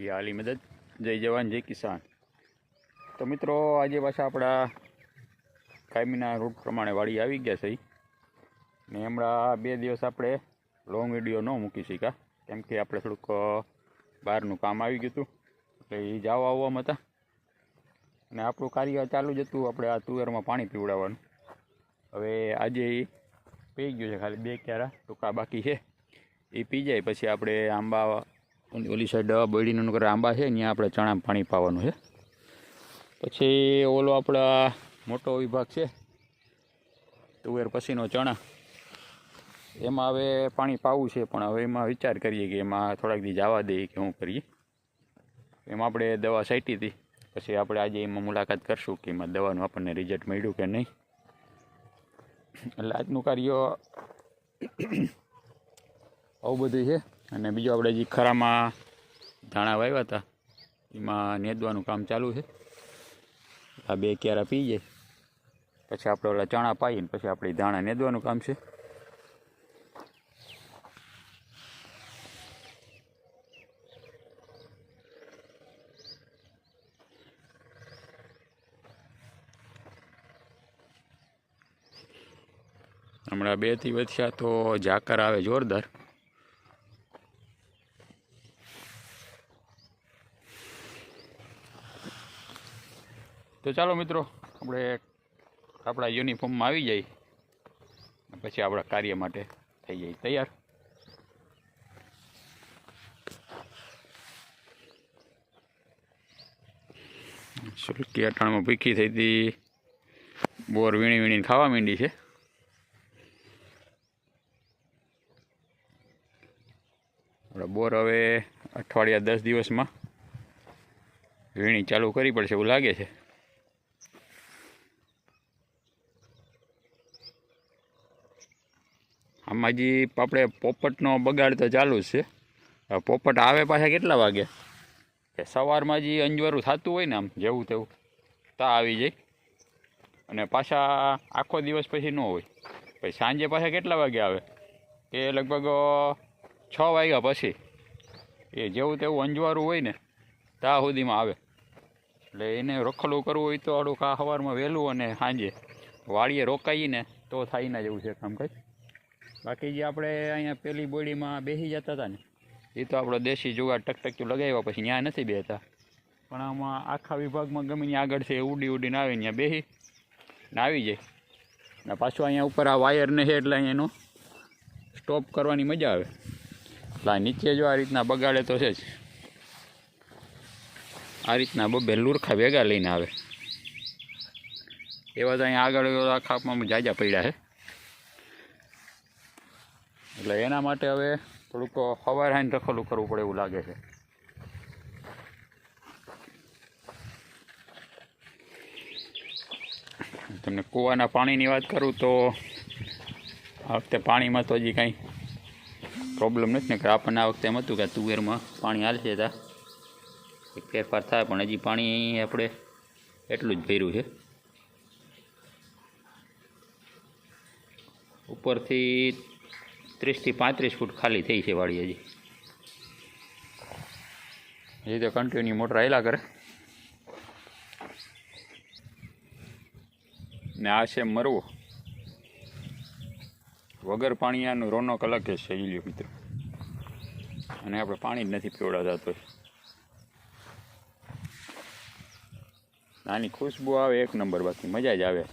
એ મદદ. જય જવાન, જય કિસાન. તો મિત્રો, આજે પાછા આપણા કાયમીના રૂટ પ્રમાણે વાડી આવી ગયા છે ને હમણાં બે દિવસ આપણે લોંગ વીડિયો ન મૂકી શક્યા. કેમ કે આપણે થોડુંક બહારનું કામ આવી ગયું હતું. એટલે એ જવા આવવામાં હતા. અને આપણું કાર્ય ચાલુ જ હતું, આપણે આ તુવેરમાં પાણી પીવડાવવાનું. હવે આજે એ પી ગયું છે ખાલી બે ક્યારા ટૂંકા બાકી છે. એ પી જાય પછી આપણે આંબા ઓલી સાઈડ બોયડીનું નગર આંબા છે ત્યાં આપણે ચણા પાણી પાવાનું છે. પછી ઓલો આપણા મોટો વિભાગ છે, તુવેર પછીનો ચણા. એમાં હવે પાણી પાવું છે, પણ હવે એમાં વિચાર કરીએ કે એમાં થોડાક દી જવા દઈએ કે શું કરીએ. એમાં આપણે દવા છાંટી હતી. પછી આપણે આજે એમાં મુલાકાત કરશું કે એમાં દવાનું આપણને રિઝલ્ટ મળ્યું કે નહીં. એટલે આજનું કાર્ય આવું બધું છે. અને બીજું આપણે જે ખરામાં ધાણા વાવ્યા હતા, એમાં નેદવાનું કામ ચાલુ છે. આ બે ક્યારા પી જાય. પછી આપણે ઓલા ચણા પાઈને પછી આપણે ધાણા નેદવાનું કામ છે. હમણાં બેથી વધ્યા તો ઝાકર આવે જોરદાર. તો ચાલો મિત્રો, આપણે આપણા યુનિફોર્મમાં આવી જાય પછી આપણા કાર્ય માટે થઈ જાય તૈયાર? સુલકી અટાણમાં ભૂખી થઈ હતી. બોર વીણી વીણીને ખાવા માંડી છે. આપણે બોર હવે અઠવાડિયા દસ દિવસમાં વીણી ચાલુ કરવી પડશે એવું લાગે છે. આમાં જે આપણે પોપટનો બગાડ તો ચાલુ જ છે. પોપટ આવે પાછા કેટલા વાગે? કે સવારમાં જે અંજવારું થતું હોય ને આમ, જેવું તેવું, તા આવી જાય. અને પાછા આખો દિવસ પછી ન હોય. પછી સાંજે પાછા કેટલા વાગે આવે? એ લગભગ છ વાગ્યા પછી. એ જેવું તેવું અંજવારું હોય ને ત્યાં સુધીમાં આવે. એટલે એને રખડવું કરવું હોય તો આડું આ સવારમાં વહેલું અને સાંજે. વાળીએ રોકાઈએ ને તો થાય ના જેવું છે કામ કંઈ બાકી જે આપણે અહીંયા પેલી બોડીમાં બેસી જતા હતા ને, એ તો આપણો દેશી જુગાર ટકટક્યું લગાવ્યા પછી ત્યાં નથી બેહતા. પણ આમાં આખા વિભાગમાં ગમે ત્યાં આગળ છે, ઉડી ઉડીને આવે ત્યાં બેસી ને આવી જાય. ને પાછું અહીંયા ઉપર આ વાયરને છે એટલે એનો સ્ટોપ કરવાની મજા આવે. એટલે નીચે જો આ રીતના બગાડે તો છે જ. આ રીતના બબે લુરખા ભેગા લઈને આવે. એવા તો અહીંયા આગળ આખા આપમાં જાજા પડ્યા છે. એટલે એના માટે હવે થોડુંક હવાર હાઈને રખોલું કરવું પડે એવું લાગે છે. તમને કૂવાના પાણીની વાત કરું તો આ વખતે પાણીમાં તો હજી કાંઈ પ્રોબ્લેમ નથી. ને કે આપણને આ વખતે એમ હતું કે તુવેરમાં પાણી હાલશે ત્યાં એક ફેરફાર થાય પણ હજી પાણી આપણે એટલું જ ભર્યું છે. ઉપરથી ત્રીસથી પાંત્રીસ ફૂટ ખાલી થઈ છે વાડી હજી. હજી તો કન્ટિન્યુ મોટર આવેલા કરે ને આ છે મરવો. વગર પાણી રોનક અલગ જ છે લ્યો મિત્રો. અને આપણે પાણી જ નથી પીવડાતા તો. નાની ખુશ્બુ આવે એક નંબર, બાકી મજા જ આવે.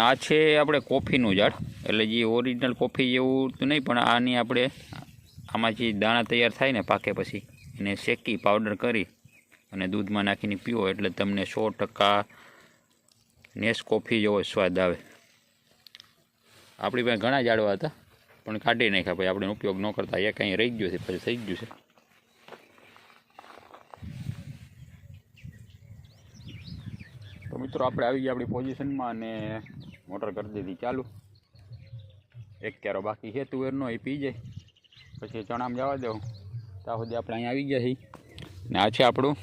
આ છે આપણે કોફીનું ઝાડ એટલે જે ઓરિજિનલ કોફી જેવું તો નહીં, પણ આની આપણે આમાં જે દાણા તૈયાર થાય ને પાકે પછી, એને શેકી પાવડર કરી અને દૂધમાં નાખીને પીવો. એટલે તમને સો ટકા નેસ કોફી જેવો સ્વાદ આવે. આપણી પાસે ઘણા ઝાડવા હતા, પણ કાઢી નાખ્યા પછી આપણે ઉપયોગ ન કરતા. એક અહીં રહી ગયું છે, પછી થઈ ગયું છે. તો મિત્રો, આપણે આવી ગયા આપણી પોઝિશનમાં અને મોટર કરી દીધી ચાલુ. એક ક્યારો બાકી છે તુવેરનો એ પી જાય પછી ચણામ જવા દઉં ત્યાં સુધી આપણે અહીં આવી ગયા છીએ. ને આ છે આપણું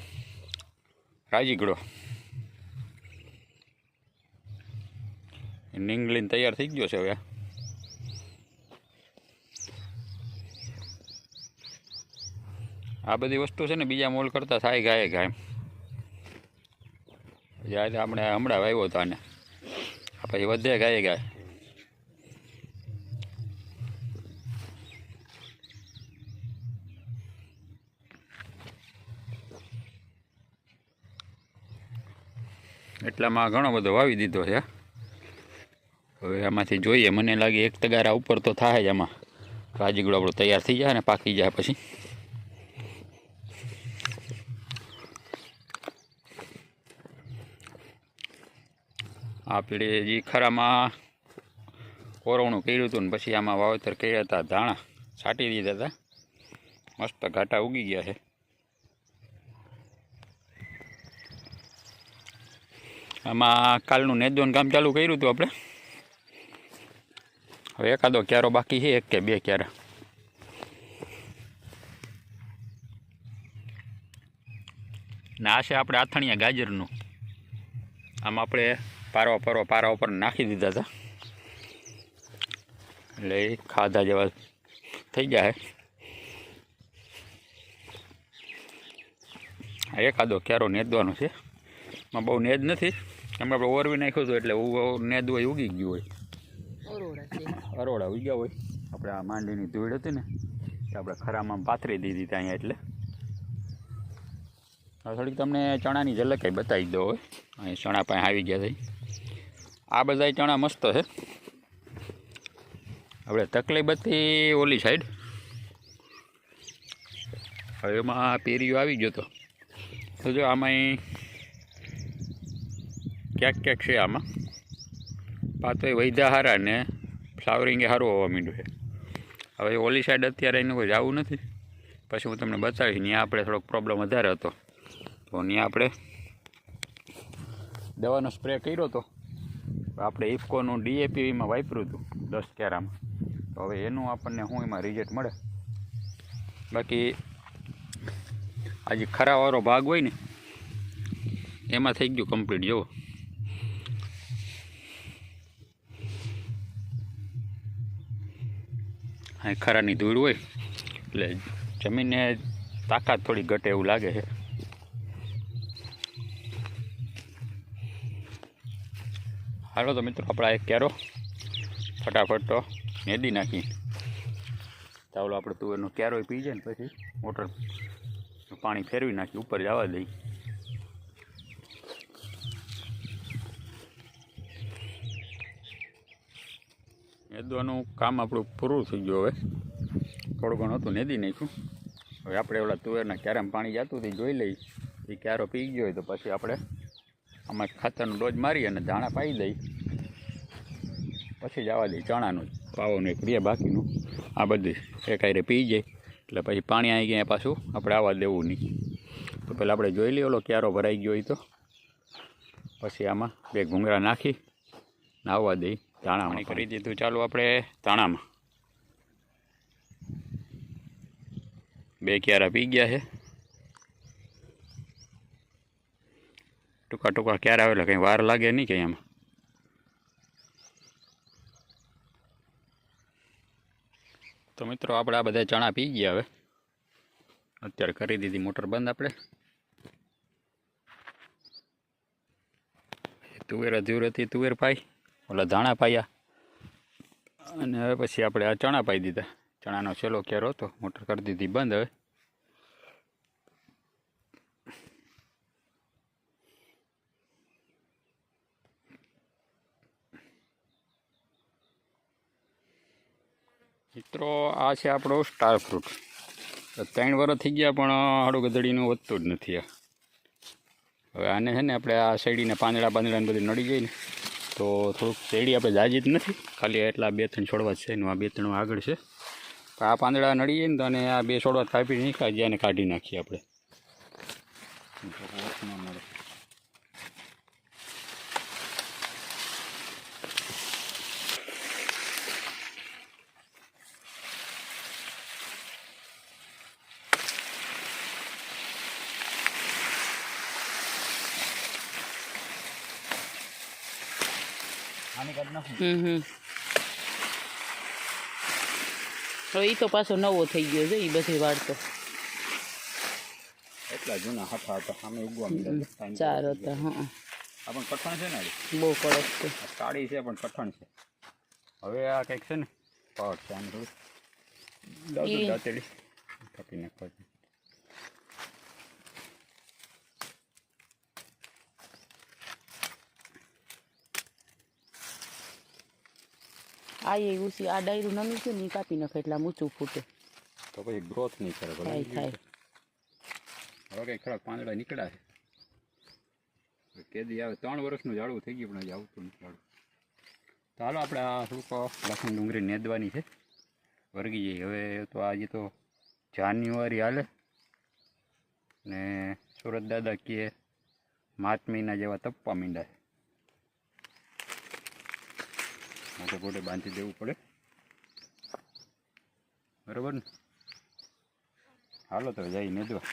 રાજીગડો. નીંગલીને તૈયાર થઈ ગયો છે હવે. આ બધી વસ્તુ છે ને બીજા મોલ કરતાં થાય ગાય ગાય. જ્યારે આપણે હમણાં વાવ્યો હતો આને પછી વધે ગાય ગાય એટલામાં ઘણો બધો વાવી દીધો છે હવે આમાંથી જોઈએ. મને લાગે એક તગારા ઉપર તો થાય જ આમાં. રાજગડો આપણો તૈયાર થઈ જાય ને પાકી જાય પછી. આ પેઢી જે ખરામાં કોરવણું કર્યું હતું ને પછી આમાં વાવેતર કર્યા હતા, ધાણા છાંટી દીધા હતા. મસ્ત ઘાટા ઉગી ગયા છે. આમાં કાલનું નેદોન કામ ચાલુ કર્યું હતું આપણે. હવે એકાદો ક્યારો બાકી છે, એક કે બે ક્યારા. ને આ છે આપણે આથણિયા ગાજરનું. આમાં આપણે પારો પારવા પારા ઉપર નાખી દીધા હતા. એટલે એ ખાધા જેવા થઈ જાય એ એકાદો ક્યારો નેદવાનો છે. માં બહુ નેદ નથી. એમ આપણે ઓરવી નાખ્યું હતું એટલે નેદ હોય ઉગી ગયું હોય. અરોડા ઉગ્યા હોય. આપણે આ માંડીની ધૂળ હતી ને આપણે ખરામાં પાથરી દીધી ત્યાં અહીંયા એટલે. થોડીક તમને ચણાની ઝલક બતાવી દો હોય અહીં ચણા પાસે આવી ગયા છે. આ બધા ચણા મસ્ત છે. આપણે તકલીફ હતી ઓલી સાઈડ હવે એમાં પેરીઓ આવી ગયો તો. જો આમાં ક્યાંક ક્યાંક છે આમાં. પાતોય વૈધા હારા ને ફ્લાવરિંગે સારું હોવા માંડ્યું છે. હવે ઓલી સાઈડ અત્યારે એનું કોઈ જવું નથી. પછી હું તમને બતાવીશ ત્યાં આપણે થોડોક પ્રોબ્લેમ વધારે હતો. તો અહીંયા આપણે દવાનો સ્પ્રે કર્યો હતો આપણે ઇફકોનું ડીએપીમાં વાપર્યું હતું દસ ક્યારામાં તો હવે એનું આપણને શું એમાં રિઝલ્ટ મળે? બાકી આ જે ખરાવાળો ભાગ હોય ને, એમાં થઈ ગયું કમ્પ્લીટ જુઓ. અહીં ખરાની ધૂળ હોય, એટલે જમીનને તાકાત થોડી ઘટે એવું લાગે છે. હાલો તો મિત્રો, આપણા એક કેરો ફટાફટ તો નેદી નાખી. ચાવલો આપણે તુવેરનો કેરો પી જાય ને પછી મોટર પાણી ફેરવી નાખી, ઉપર જવા દઈ. નેદવાનું કામ આપણું પૂરું થઈ ગયું હવે. થોડું ઘણું હતું નેદી નાખ્યું. હવે આપણે ઓલા તુવેરના ક્યારામાં પાણી જતું હતી જોઈ લઈ. એ ક્યારો પી ગયો હોય તો પછી આપણે આમાં ખાતરનો ડોઝ મારી અને દાણા પાઈ દઈ. પછી જવા દઈ ચણાનું પાવાનું એક રે બાકીનું. આ બધી એક હારે પી જાય. એટલે પછી પાણી આવી ગયા પાછું આપણે આવવા દેવું નહીં. તો પહેલાં આપણે જોઈ લઈએ ઓલો ક્યારો ભરાઈ ગયો હોય તો. પછી આમાં બે ઘૂંઘરા નાખી નાહવા દઈ ધાણામાં કરી દીધું. ચાલુ આપણે ધાણામાં. બે ક્યારા પી ગયા છે. ટૂંકા ટૂંકા ક્યારે આવે એટલે કંઈ વાર લાગે નહીં કંઈ એમાં તો મિત્રો આપણે આ બધા ચણા પી ગયા હવે. અત્યારે કરી દીધી મોટર બંધ આપણે. તુવેર અધૂર હતી, તુવેર પાઈ. ઓલા ધાણા પાયા. અને હવે પછી આપણે આ ચણા પાઈ દીધા. ચણાનો છેલ્લો ક્યારો હતો, મોટર કરી દીધી બંધ હવે. મિત્રો, આ છે આપણો સ્ટાર ફ્રૂટ ત્રણ વર્ષ થઈ ગયા પણ હાડું ગધડીનું વધતું જ નથી હવે આને છે ને આપણે આ શેરડીને પાંદડા પાંદડાને બધું નડી જાય ને, તો થોડુંક શેરડી આપણે જાજી જ નથી. ખાલી એટલા બે ત્રણ છોડવા છે એનું આ બે ત્રણ આગળ છે. આ પાંદડા નડી જાય ને તો અને આ બે છોડવા કાપી નહીં કાઢી કાઢી નાખીએ આપણે. હવે એ તો પાછો નવો થઈ ગયો છે એ બધી વાળતો એટલા જૂના હતા હતા સામે ઉગવા માંડ્યા ચાર હતા હા આ પણ કઠણ છે ને બહુ કડક છે. કાળી છે પણ કઠણ છે. હવે આ કંઈક છે ને? પાવર છે આને થોડું. દાંતેલી. કાપી નાખવા આ એ ઉસી આ ડાયરું નાનું છે ને એ કાપી નાખે એટલે આમ ઊંચું ફૂટે. તો પછી ગ્રોથ નહીં કરે થાય થાય. હવે કઈ ખરા પાંદડા નીકળ્યા છે. કેદી આવે ત્રણ વર્ષનું ઝાડવું થઈ ગયું પણ હજી આવતું નથી ઝાડવું. તો હાલો આપણે આ થોડુંક લસણ ડુંગળી નેદવાની છે. વર્ગી જઈએ. હવે તો આજે તો જાન્યુઆરી હાલે. ને સુરત દાદા કહે માર્ચ મહિના જેવા તપવા માંડ્યા છે મોટે મોટે બાંધી દેવું પડે. બરાબર ને? હાલો તો જઈ નેદવા